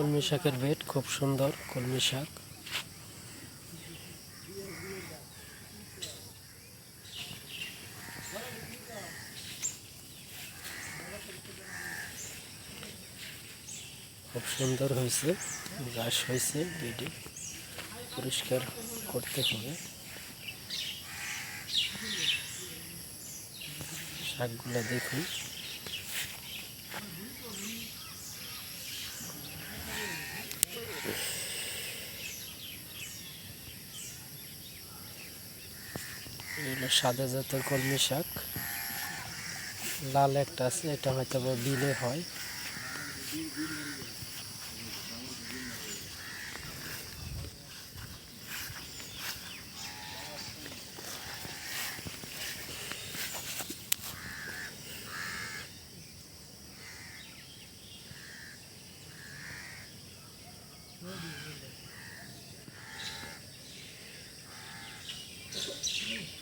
কলমি শাকের বেড খুব সুন্দর, কলমি শাক। খুব সুন্দর হয়েছে ঘাস হয়েছে, বেডে। পরিষ্কার করতে হবে। শাকগুলো দেখুন। এগুলো সাদা জাতের কলমি শাক। লাল একটা আছে এটা হয়তো বিলে হয়। Thank you.